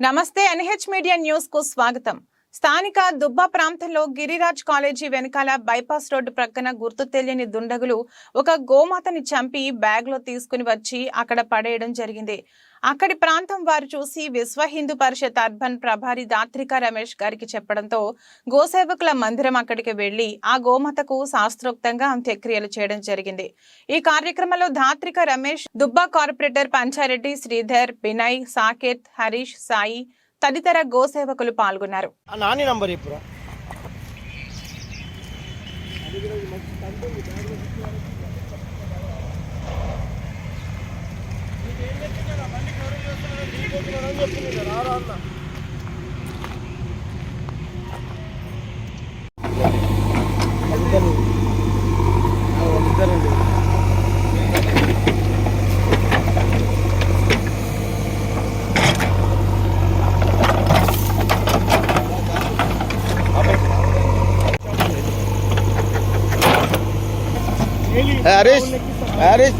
నమస్తే NH media news కు స్వాగతం స్థానిక దుబ్బా ప్రాంతంలో గిరిరాజ్ కాలేజీ వెనకాల బైపాస్ రోడ్డు ప్రక్కన గుర్తు తెలియని దుండగులు ఒక గోమాతని చంపి బ్యాగ్లో తీసుకుని వచ్చి అక్కడ పడేయడం జరిగింది. అక్కడి ప్రాంతం వారు చూసి విశ్వ హిందూ పరిషత్ అర్బన్ ప్రభారి దాత్రిక రమేష్ గారికి చెప్పడంతో గోసేవకుల మందిరం అక్కడికి వెళ్ళి ఆ గోమాతకు శాస్త్రోక్తంగా అంత్యక్రియలు చేయడం జరిగింది. ఈ కార్యక్రమంలో దాత్రిక రమేష్ దుబ్బా కార్పొరేటర్ పంచారెడ్డి శ్రీధర్ బినయ్ సాకేత్ హరీష్ సాయి తదితర గోసేవకులు పాల్గొన్నారు. ఆ నాని నంబర్ ఇప్పుడు హరీష్ హరీష్